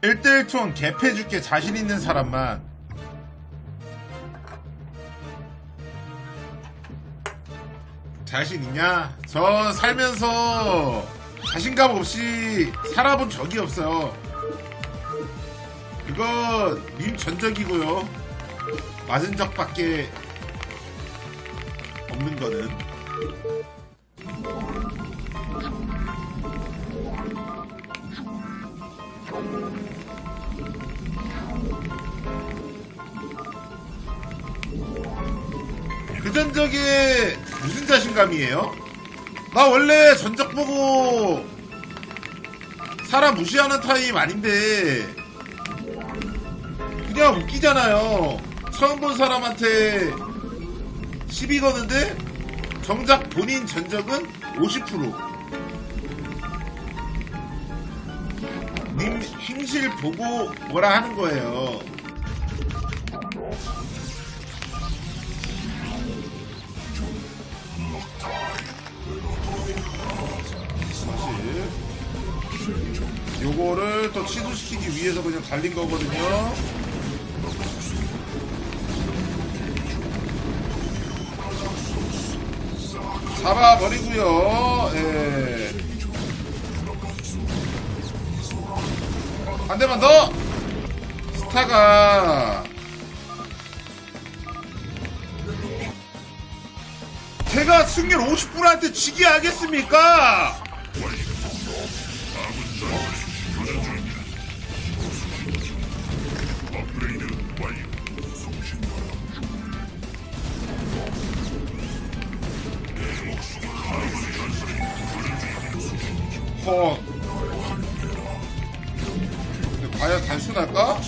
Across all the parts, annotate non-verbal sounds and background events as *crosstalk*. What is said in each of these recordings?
1대1 투혼 갭해줄게 자신 있는 사람만 자신 있냐? 저 살면서 자신감 없이 살아본 적이 없어요. 그건 님 전적이고요. 맞은 적밖에 없는 거는. 그 전적에 무슨 자신감이에요? 나 원래 전적 보고 사람 무시하는 타입 아닌데 그냥 웃기잖아요. 처음 본 사람한테 시비 거는데 정작 본인 전적은 50%. 님 힘실 보고 뭐라 하는 거예요. 요거를 또 취소시키기 위해서 그냥 달린 거거든요. 잡아버리고요. 예. 한 대만 더. 스타가 제가 승률 50%한테 지게 하겠습니까? 과연 단순할까?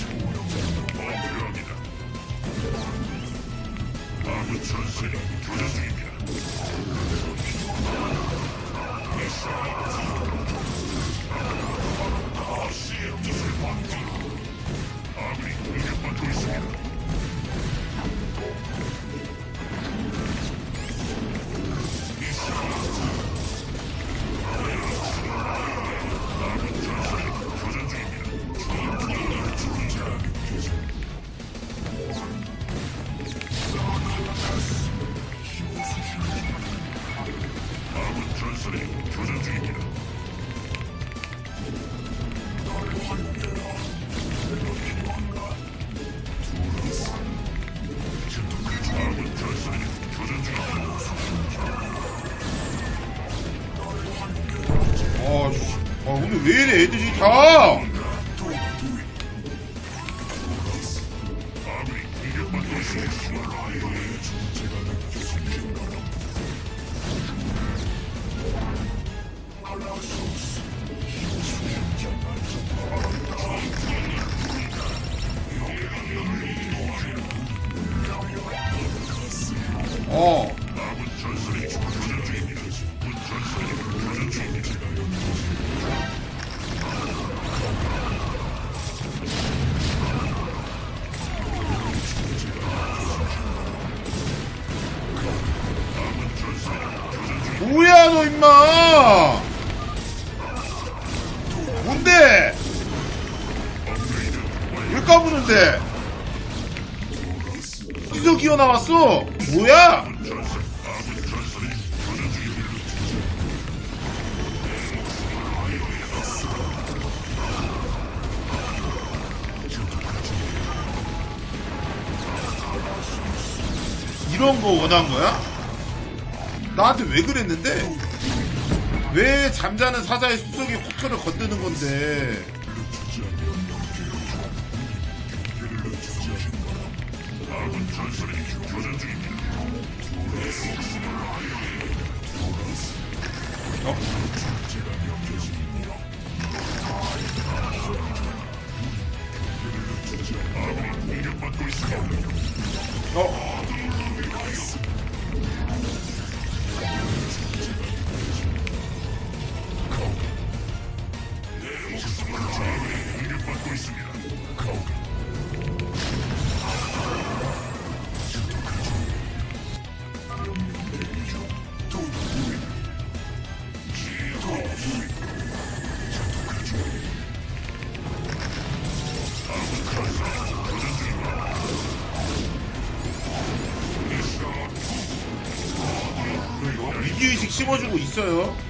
어, 씨. 아, 오늘 왜 이래, 애들이 다! 어. 이런 거 원한 거야? 나한테 왜 그랬는데? 왜 잠자는 사자의 숲속에 코털을 건드는 건데? 어? 어? 심어주고 있어요.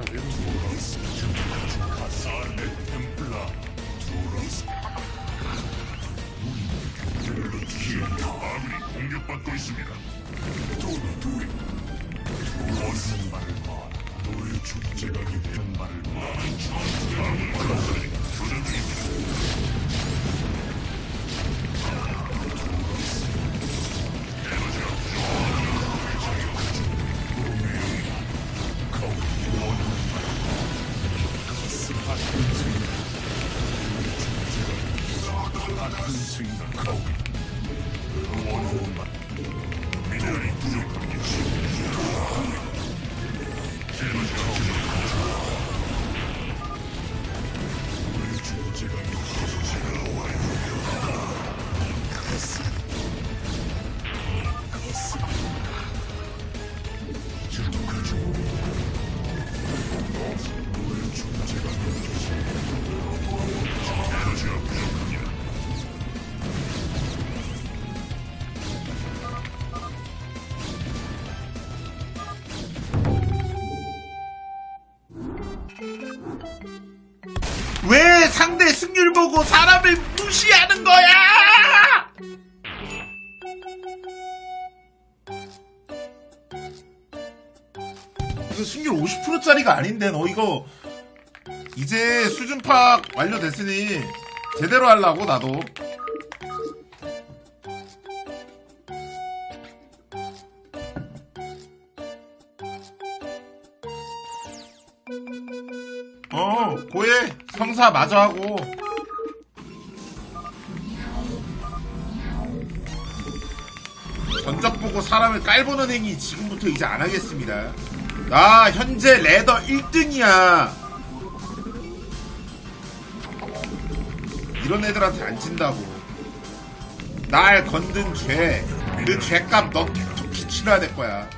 막았 생각하고 말미 승률 보고 사람을 무시하는 거야? 이거 승률 50%짜리가 아닌데 너 이거 이제 수준 파악 완료됐으니 제대로 하려고 나도 성사 마저 하고 전적 보고 사람을 깔보는 행위 지금부터 이제 안 하겠습니다 나 현재 레더 1등이야 그런 애들한테 안 진다고. 날 건든 죄, 그 죄값 너 계속 기치러야 될 거야.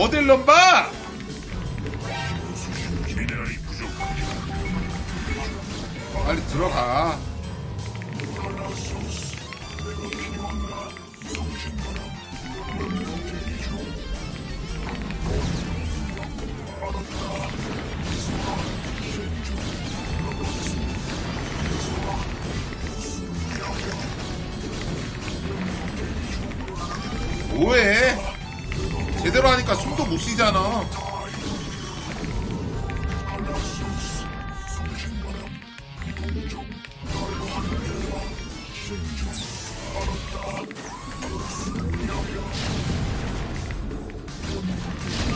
어딜 넘봐? 빨리 들어가. 제대로 하니까 숨도 못 쉬잖아.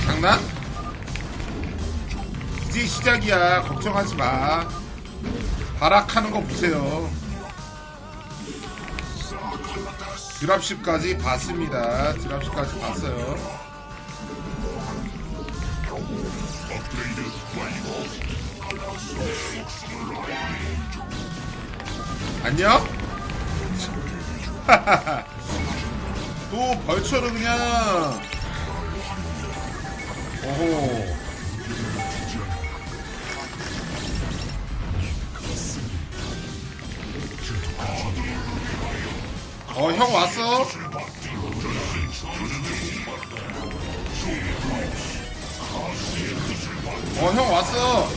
장난? 이제 시작이야. 걱정하지 마. 발악하는 거 보세요. 드랍십까지 봤습니다. 드랍십까지 봤어요. 안녕? *laughs* 또 벌처를 그냥 오호 어 형 왔어? 어 형 왔어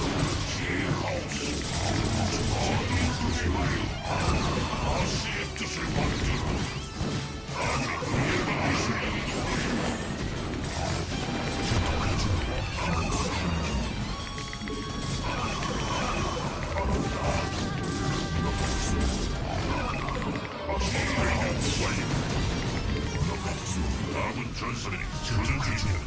아군 전선이 교전 중이다.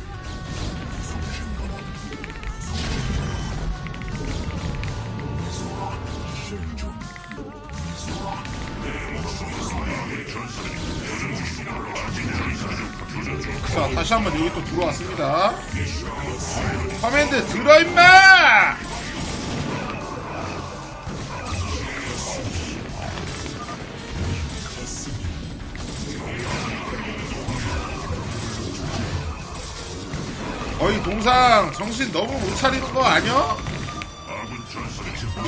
자 다시 한번 여기 또 들어왔습니다 커맨드 들어 임마 동상 정신 너무 못 차리는 거 아니야?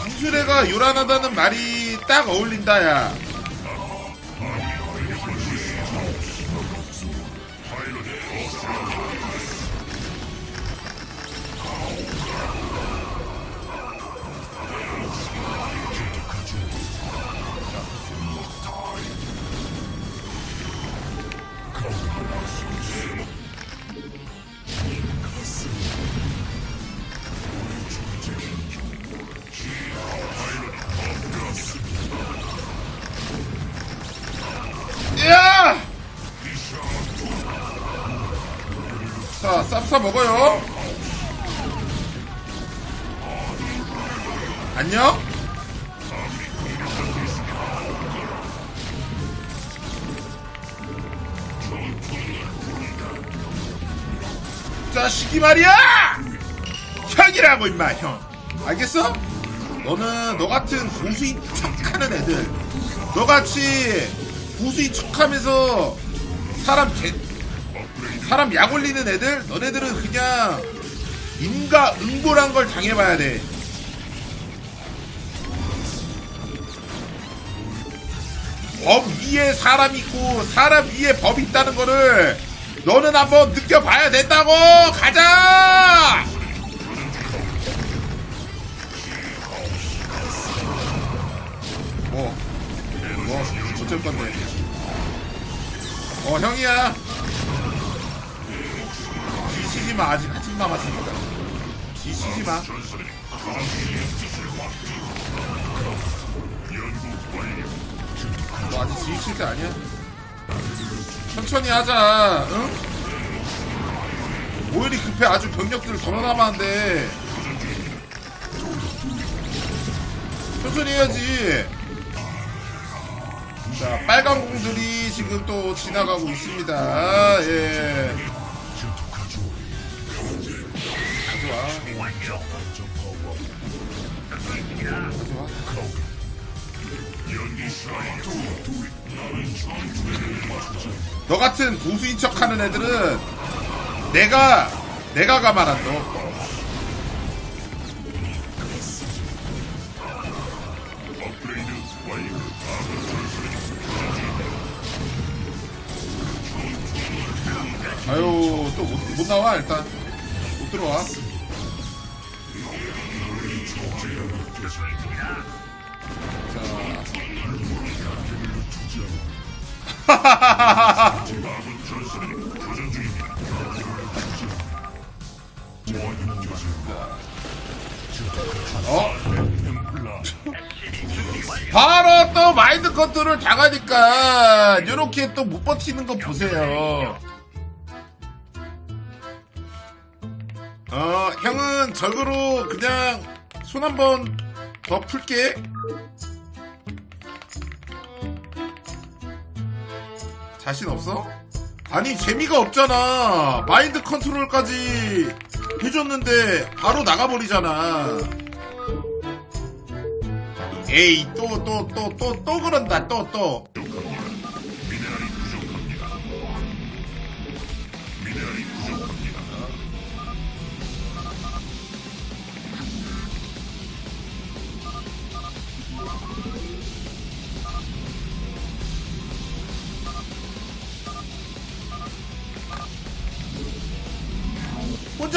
빙수레가 요란하다는 말이 딱 어울린다 야 야! 자, 쌉싸 먹어요. 안녕? 자식이 말이야! 형이라고 임마 형. 알겠어? 너는 너 같은 고수인 척하는 애들, 너같이 고수인 척하면서 사람 개, 사람 약 올리는 애들, 너네들은 그냥 인가 응고란 걸 당해봐야 돼. 법 위에 사람 있고 사람 위에 법 있다는 거를 너는 한번 느껴봐야 된다고 가자 뭐, 뭐, 어쩔 건데. 어, 형이야. 뒤치지 마, 아직 한참 남았으니까. 뒤치지 마. 전선이 연구 완료. 너 아직 뒤칠 때 아니야? 천천히 하자, 응? 뭐 이리 급해 아주 병력들을 더 남았는데 천천히 해야지 자 빨간 공들이 지금 또 지나가고 있습니다 예 가져와 가져와 너 같은 고수인 척 하는 애들은 내가 내가 가만한다 업그레이드 완료. 아유 또못못 나와 일단. 못 들어와 어? 바로 또 마인드 컨트롤 당하니까 이렇게 또 못 버티는 거 보세요. 어, 형은 적으로 그냥 손 한번 더 풀게. 자신 없어? 아니 재미가 없잖아. 마인드 컨트롤까지 해줬는데 바로 나가버리잖아. 에이 또 또 또 또 또 그런다 또 또.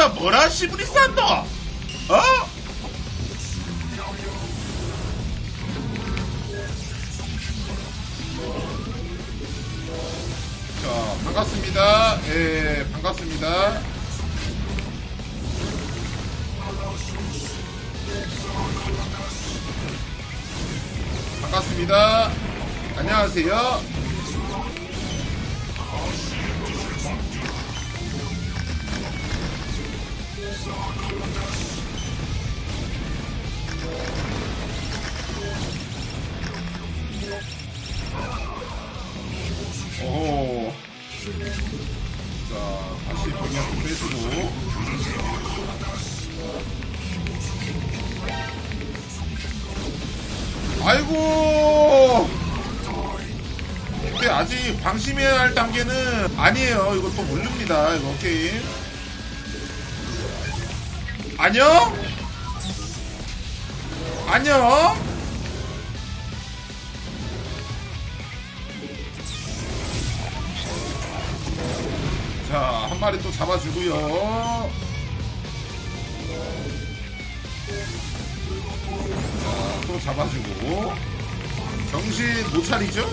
혼자 뭐라 시부리 싼 너? 어? 자 반갑습니다. 예 반갑습니다. 반갑습니다. 안녕하세요. 오. 자, 다시 병력 빼주고. 아이고! 근데 아직 방심해야 할 단계는 아니에요. 이거 또 모릅니다. 이거 게임. 안녕? 안녕? 자, 한 마리 또 잡아주고요. 자, 또 잡아주고. 정신 못 차리죠?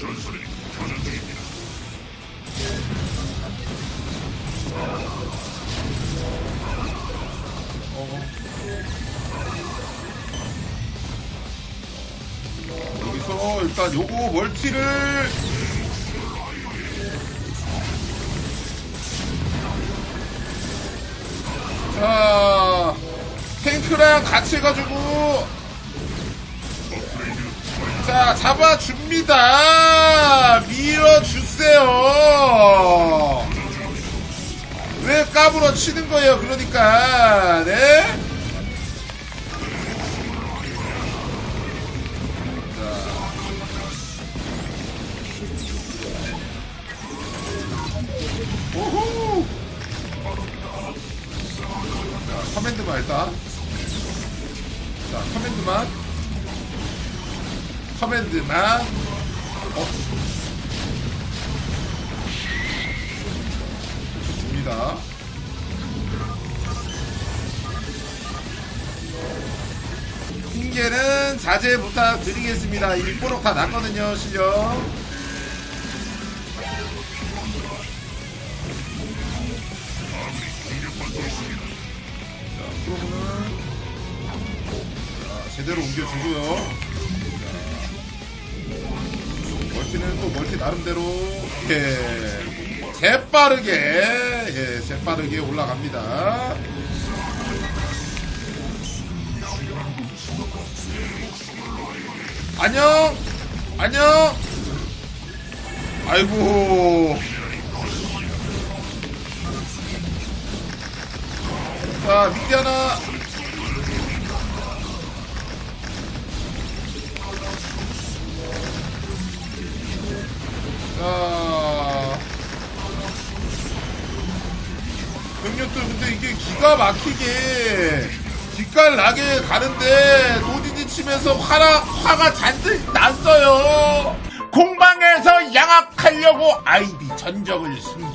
전사들이 교전 중입니다. 여기서 일단 요거 멀티를 자 탱크랑 같이 해가지고 자 잡아줍니다. 밀어주세요 왜 까불어 치는 거예요. 그러니까 네? 오호! 자 커맨드만 일단. 자 커맨드만. 커맨드만. 어? 줍니다 핑계는 자제 부탁드리겠습니다 이미 뽀록 다 났거든요 실력 자, 프로브는 자, 제대로 옮겨주고요. 자, 멀티는 또 멀티 나름대로 예. 재빠르게 예, 재빠르게 올라갑니다. 안녕, 안녕. 아이고. 자, 밑에 하나. 자. 병력들 근데 이게 기가 막히게 뒷갈 나게 가는데 치면서 화라, 화가 잔뜩 났어요. 공방에서 양악하려고 아이디 전적을 숨